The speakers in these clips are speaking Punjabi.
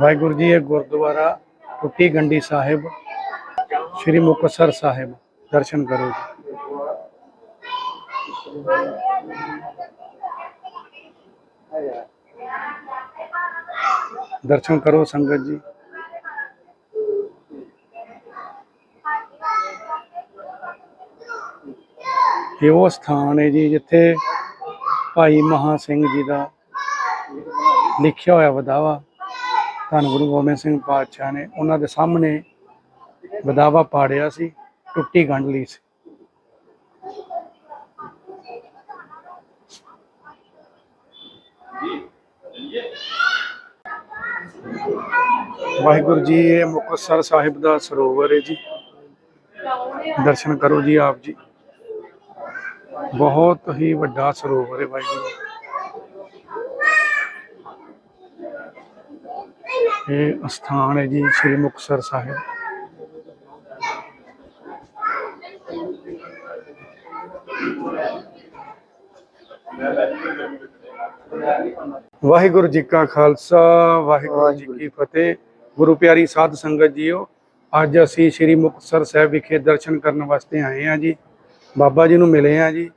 ਵਾਹਿਗੁਰੂ ਜੀ, ਇਹ ਗੁਰਦੁਆਰਾ ਟੁੱਟੀ ਗੰਡੀ ਸਾਹਿਬ, ਸ੍ਰੀ ਮੁਕਤਸਰ ਸਾਹਿਬ, ਦਰਸ਼ਨ ਕਰੋ ਜੀ। ਦਰਸ਼ਨ ਕਰੋ ਸੰਗਤ ਜੀ। ਇਹ ਉਹ ਸਥਾਨ ਹੈ ਜੀ ਜਿੱਥੇ ਭਾਈ ਮਹਾ ਸਿੰਘ ਜੀ ਦਾ ਲਿਖਿਆ ਹੋਇਆ ਵਿਦਾਵਾ ਧੰਨ ਗੁਰੂ ਗੋਬਿੰਦ ਸਿੰਘ ਪਾਤਸ਼ਾਹ ਨੇ ਉਹਨਾਂ ਦੇ ਸਾਹਮਣੇ ਵਿਦਾਵਾ ਪਾੜਿਆ ਸੀ, ਟੁੱਟੀ ਗੰਢ ਲਈ ਸੀ। ਵਾਹਿਗੁਰੂ ਜੀ, ਇਹ ਮੁਕਤਸਰ ਸਾਹਿਬ ਦਾ ਸਰੋਵਰ ਹੈ ਜੀ। ਦਰਸ਼ਨ ਕਰੋ ਜੀ ਆਪ ਜੀ। ਬਹੁਤ ਹੀ ਵੱਡਾ ਸਰੋਵਰ ਹੈ ਵਾਹਿਗੁਰੂ। ਇਹ ਸਥਾਨ ਹੈ ਜੀ ਸ੍ਰੀ ਮੁਕਤਸਰ ਸਾਹਿਬ। ਵਾਹਿਗੁਰੂ ਜੀ ਕਾ ਖਾਲਸਾ, ਵਾਹਿਗੁਰੂ ਜੀ ਕੀ ਫਤਿਹ। ਗੁਰੂ ਪਿਆਰੀ ਸਾਧ ਸੰਗਤ ਜੀਓ, ਅੱਜ ਅਸੀਂ ਸ੍ਰੀ ਮੁਕਤਸਰ ਸਾਹਿਬ ਵਿਖੇ ਦਰਸ਼ਨ ਕਰਨ ਵਾਸਤੇ ਆਏ ਹਾਂ ਜੀ। ਬਾਬਾ ਜੀ ਨੂੰ ਮਿਲੇ ਹਾਂ ਜੀ।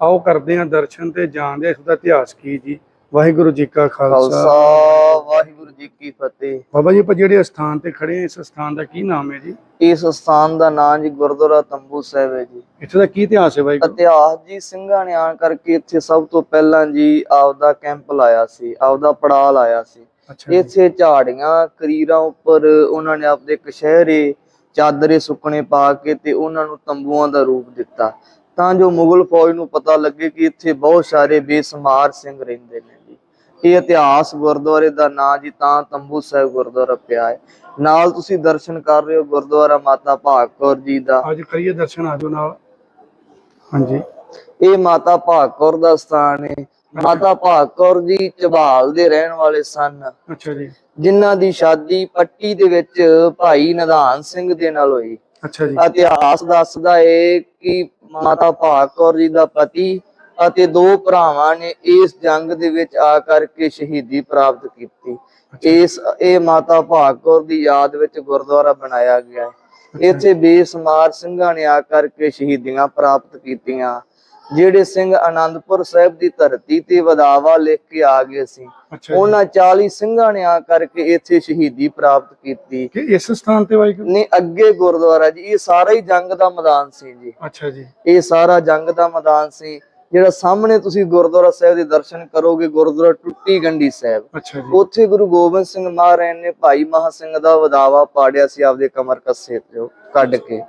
ਆਓ ਕਰਦੇ ਹਾਂ ਦਰਸ਼ਨ ਤੇ ਜਾਣਦੇ ਹਾਂ ਇਸ ਦਾ ਇਤਿਹਾਸ ਕੀ ਜੀ। ਵਾਹਿਗੁਰੂ ਜੀ ਕਾ ਖਾਲਸਾ, ਵਾਹਿਗੁਰੂ ਜੀ ਕੀ ਫਤਿਹ। ਬਾਬਾ ਜੀ ਆਪਾਂ ਜਿਹੜੇ ਸਥਾਨ ਤੇ ਖੜੇ ਹਾਂ ਇਸ ਸਥਾਨ ਦਾ ਕੀ ਨਾਮ ਹੈ ਜੀ? ਇਸ ਸਥਾਨ ਦਾ ਨਾਮ ਜੀ ਗੁਰਦੁਆਰਾ ਤੰਬੂ ਸਾਹਿਬ ਹੈ ਜੀ। ਇੱਥੇ ਦਾ ਕੀ ਇਤਿਹਾਸ ਹੈ ਵਾਹਿਗੁਰੂ ਇਤਿਹਾਸ ਜੀ ਸਿੰਘਾਂ ਨੇ ਆਣ ਕਰਕੇ ਇੱਥੇ ਸਭ ਤੋਂ ਪਹਿਲਾਂ ਜੀ ਆਪਦਾ ਕੈਂਪ ਲਾਇਆ ਸੀ ਆਪਦਾ ਪੜਾਅ ਲਾਇਆ ਸੀ। ਇੱਥੇ ਝਾੜੀਆਂ ਕਰੀਰਾਂ ਉੱਪਰ ਉਹਨਾਂ ਨੇ ਆਪਦੇ ਕਸ਼ਹਿਰੇ ਚਾਦਰੇ ਸੁੱਕਣੇ ਪਾ ਕੇ ਤੇ ਉਹਨਾਂ ਨੂੰ ਤੰਬੂਆਂ ਦਾ ਰੂਪ ਦਿੱਤਾ। ਤਾਂ ਜੋ ਮੁਗਲ ਫੌਜ ਨੂੰ ਪਤਾ ਲੱਗੇ ਕਿ ਇੱਥੇ ਬਹੁਤ ਸਾਰੇ ਬੇਸਮਾਰ ਸਿੰਘ ਰਹਿੰਦੇ ਨੇ ਜੀ। ਇਹ ਇਤਿਹਾਸ ਗੁਰਦੁਆਰੇ ਦਾ ਨਾਂ ਜੀ ਤਾਂ ਤੰਬੂ ਸਾਹਿਬ ਗੁਰਦੁਆਰਾ ਪਿਆ ਹੈ। ਨਾਲ ਤੁਸੀਂ ਦਰਸ਼ਨ ਕਰ ਰਹੇ ਹੋ ਗੁਰਦੁਆਰਾ ਮਾਤਾ ਭਾਗ ਕੌਰ ਜੀ ਦਾ। ਅੱਜ ਕਰੀਏ ਦਰਸ਼ਨ ਆਜੋ ਨਾਲ। ਹਾਂਜੀ। ਇਹ ਮਾਤਾ ਭਾਗ ਕੌਰ ਦਾ ਸਥਾਨ ਹੈ। ਮਾਤਾ ਭਾਗ ਕੌਰ ਜੀ ਝਬਾਲ ਦੇ ਰਹਿਣ ਵਾਲੇ ਸਨ। ਅੱਛਾ ਜੀ। ਜਿਨ੍ਹਾਂ ਦੀ ਸ਼ਾਦੀ ਪੱਟੀ ਦੇ ਵਿੱਚ ਭਾਈ ਨਿਧਾਨ ਸਿੰਘ ਦੇ ਨਾਲ ਹੋਈ। ਅੱਛਾ ਜੀ। ਇਤਿਹਾਸ ਦੱਸਦਾ ਹੈ ਕਿ ਮਾਤਾ ਭਾਗ ਕੌਰ ਜੀ ਦਾ ਪਤੀ ਅਤੇ ਦੋ ਭਰਾਵਾਂ ਨੇ ਇਸ ਜੰਗ ਦੇ ਵਿੱਚ ਆ ਕਰਕੇ ਸ਼ਹੀਦੀ ਪ੍ਰਾਪਤ ਕੀਤੀ। ਇਸ ਇਹ ਮਾਤਾ ਭਾਗ ਕੌਰ ਦੀ ਯਾਦ ਵਿੱਚ ਗੁਰਦੁਆਰਾ ਬਣਾਇਆ ਗਿਆ ਹੈ। ਇੱਥੇ ਬੇਸਮਾਰ ਸਿੰਘਾਂ ਨੇ ਆ ਕਰਕੇ ਸ਼ਹੀਦੀਆਂ ਪ੍ਰਾਪਤ ਕੀਤੀਆਂ। ਜਿਹੜੇ ਸਿੰਘ ਆਨੰਦਪੁਰ ਸਾਹਿਬ ਦੀ ਧਰਤੀ ਤੇ ਵਧਾਵਾ ਲਿਖ ਕੇ ਆ ਗਏ ਸੀ ਉਹਨਾਂ 40 ਸਿੰਘਾਂ ਨੇ ਆ ਕਰਕੇ ਇੱਥੇ ਸ਼ਹੀਦੀ ਪ੍ਰਾਪਤ ਕੀਤੀ। ਕਿ ਇਸ ਸਥਾਨ ਤੇ ਵਾਹਿਗੁਰੂ? ਨੇ ਅੱਗੇ ਗੁਰਦੁਆਰਾ ਜੀ ਇਹ ਸਾਰਾ ਹੀ ਜੰਗ ਦਾ ਮੈਦਾਨ ਸੀ ਜੀ। ਅੱਛਾ ਜੀ। ਇਹ ਸਾਰਾ ਜੰਗ ਦਾ ਮੈਦਾਨ ਸੀ। ਜਿਹੜਾ ਸਾਹਮਣੇ ਤੁਸੀਂ ਗੁਰਦੁਆਰਾ ਸਾਹਿਬ ਦੇ ਦਰਸ਼ਨ ਕਰੋਗੇ ਗੁਰਦੁਆਰਾ ਟੁੱਟੀ ਗੰਢੀ ਸਾਹਿਬ। ਉੱਥੇ ਗੁਰੂ ਗੋਬਿੰਦ ਸਿੰਘ ਮਹਾਰਾਜ ਨੇ ਭਾਈ ਮਹਾ ਸਿੰਘ ਦਾ ਵਧਾਵਾ ਪਾੜਿਆ ਸੀ ਆਪਦੇ ਕਮਰ ਕੱਸੇ ਤੇ ਕੱਢ ਕੇ।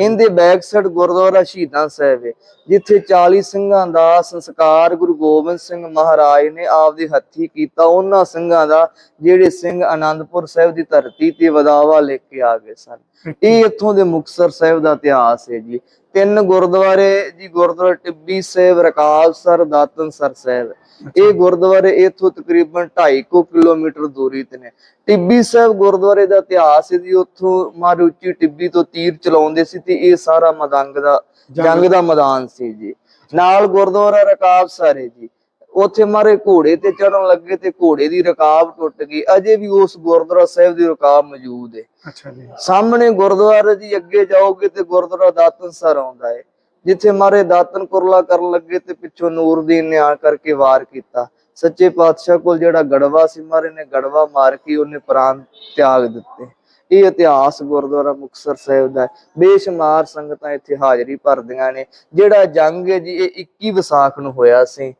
ਇਹਦੇ ਬੈਕ ਸਾਈਡ ਗੁਰਦੁਆਰਾ ਸ਼ਹੀਦਾਂ ਸਾਹਿਬ ਹੈ ਜਿੱਥੇ 40 ਸਿੰਘਾਂ ਦਾ ਸੰਸਕਾਰ ਗੁਰੂ ਗੋਬਿੰਦ ਸਿੰਘ ਮਹਾਰਾਜ ਨੇ ਆਪਦੇ ਹੱਥੀ ਕੀਤਾ। ਉਹਨਾਂ ਸਿੰਘਾਂ ਦਾ ਜਿਹੜੇ ਸਿੰਘ ਆਨੰਦਪੁਰ ਸਾਹਿਬ ਦੀ ਧਰਤੀ ਤੇ ਵਧਾਵਾ ਲੈ ਕੇ ਆ ਗਏ ਸਨ। ਇਹ ਇੱਥੋਂ ਦੇ ਮੁਕਤਸਰ ਸਾਹਿਬ ਦਾ ਇਤਿਹਾਸ ਹੈ ਜੀ। ਤਿੰਨ ਗੁਰਦੁਆਰੇ ਜੀ ਗੁਰਦੁਆਰਾ ਟਿੱਬੀ ਸਾਹਿਬ ਰਕਾਬਸਰ ਦਾਤਨਸਰ ਸਾਹਿਬ। ਇਹ ਗੁਰਦੁਆਰੇ ਇੱਥੋਂ ਤਕਰੀਬਨ 2.5 ਕਿਲੋਮੀਟਰ ਦੂਰੀ ਤੇ ਨੇ। ਟਿੱਬੀ ਸਾਹਿਬ ਗੁਰਦੁਆਰੇ ਦਾ ਇਤਿਹਾਸ ਹੈ ਜੀ ਉੱਥੋਂ ਮਾਰੂਚੀ ਟਿੱਬੀ ਤੋਂ ਤੀਰ ਚਲਾਉਂਦੇ ਸੀ ਤੇ ਇਹ ਸਾਰਾ ਮਦੰਗ ਦਾ ਜੰਗ ਦਾ ਮੈਦਾਨ ਸੀ ਜੀ। ਨਾਲ ਗੁਰਦੁਆਰਾ ਰਕਾਬਸਰ ਹੈ ਜੀ। ਉੱਥੇ ਮਾਰੇ ਘੋੜੇ ਤੇ ਚੜਨ ਲੱਗੇ ਤੇ ਘੋੜੇ ਦੀ ਰਕਾਬ ਟੁੱਟ ਗਈ। ਅਜੇ ਵੀ ਉਸ ਗੁਰਦੁਆਰਾ ਸਾਹਿਬ ਦੀ ਰਕਾਬ ਮੌਜੂਦ ਹੈ। ਅੱਛਾ ਜੀ। ਸਾਹਮਣੇ ਗੁਰਦੁਆਰਾ ਜੀ ਅੱਗੇ ਜਾਓਗੇ ਤੇ ਗੁਰਦੁਆਰਾ ਦਾਤਨਸਰ ਆਉਂਦਾ ਹੈ। ਜਿੱਥੇ ਮਾਰੇ ਦਾਤਨ ਕੁਰਲਾ ਕਰਨ ਲੱਗੇ ਤੇ ਪਿੱਛੋਂ ਨੂਰਦੀਨ ਨੇ ਆ ਕਰਕੇ ਵਾਰ ਕੀਤਾ। ਸੱਚੇ ਪਾਤਸ਼ਾਹ ਕੋਲ ਜਿਹੜਾ ਗੜਵਾ ਸੀ ਮਾਰੇ ਨੇ ਗੜਵਾ ਮਾਰ ਕੇ ਉਹਨੇ ਪ੍ਰਾਣ ਤਿਆਗ ਦਿੱਤੇ। ਇਹ ਇਤਿਹਾਸ ਗੁਰਦੁਆਰਾ ਮੁਕਤਸਰ ਸਾਹਿਬ ਦਾ। ਬੇਸ਼ੁਮਾਰ ਸੰਗਤਾਂ ਇੱਥੇ ਹਾਜ਼ਰੀ ਭਰਦੀਆਂ ਨੇ। ਜਿਹੜਾ ਜੰਗ ਹੈ ਜੀ ਇਹ 21 ਵਿਸਾਖ ਨੂੰ ਹੋਇਆ ਸੀ।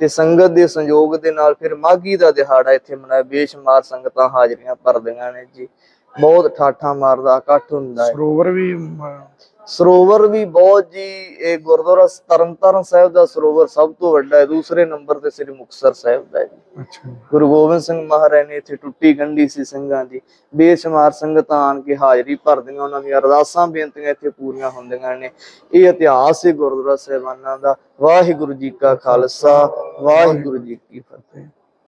ਤੇ ਸੰਗਤ ਦੇ ਸੰਯੋਗ ਦੇ ਨਾਲ ਫਿਰ ਮਾਘੀ ਦਾ ਦਿਹਾੜਾ ਇੱਥੇ ਮਨਾਇਆ। ਬੇਸ਼ੁਮਾਰ ਸੰਗਤਾਂ ਹਾਜ਼ਰੀਆਂ ਭਰਦੀਆਂ ਨੇ ਜੀ। ਬਹੁਤ ਠਾਠਾ ਮਾਰਦਾ ਇਕੱਠ ਹੁੰਦਾ ਹੈ। ਸਰੋਵਰ ਵੀ ਸਰੋਵਰ ਵੀ ਬਹੁਤ ਜੀ ਇਹ ਗੁਰਦੁਆਰਾ ਤਰਨਤਾਰਨ ਸਾਹਿਬ ਦਾ ਸਰੋਵਰ ਸਭ ਤੋਂ ਵੱਡਾ ਹੈ ਦੂਸਰੇ ਨੰਬਰ ਤੇ ਸ੍ਰੀ ਮੁਕਤਸਰ ਸਾਹਿਬ ਦਾ ਹੈ ਜੀ। ਗੁਰੂ ਗੋਬਿੰਦ ਸਿੰਘ ਮਹਾਰਾਜ ਨੇ ਇੱਥੇ ਟੁੱਟੀ ਗੰਢੀ ਸੀ ਸਿੰਘਾਂ ਦੀ ਬੇਸ਼ੁਮਾਰ ਸੰਗਤਾਂ ਆਣ ਕੇ ਹਾਜ਼ਰੀ ਭਰਦੀਆਂ ਉਹਨਾਂ ਦੀਆਂ ਅਰਦਾਸਾਂ ਬੇਨਤੀਆਂ ਇੱਥੇ ਪੂਰੀਆਂ ਹੁੰਦੀਆਂ ਨੇ। ਇਹ ਇਤਿਹਾਸ ਹੈ ਗੁਰਦੁਆਰਾ ਸਾਹਿਬਾਨਾਂ ਦਾ। ਵਾਹਿਗੁਰੂ ਜੀ ਕਾ ਖਾਲਸਾ ਵਾਹਿਗੁਰੂ ਜੀ ਕੀ ਫਤਿਹ।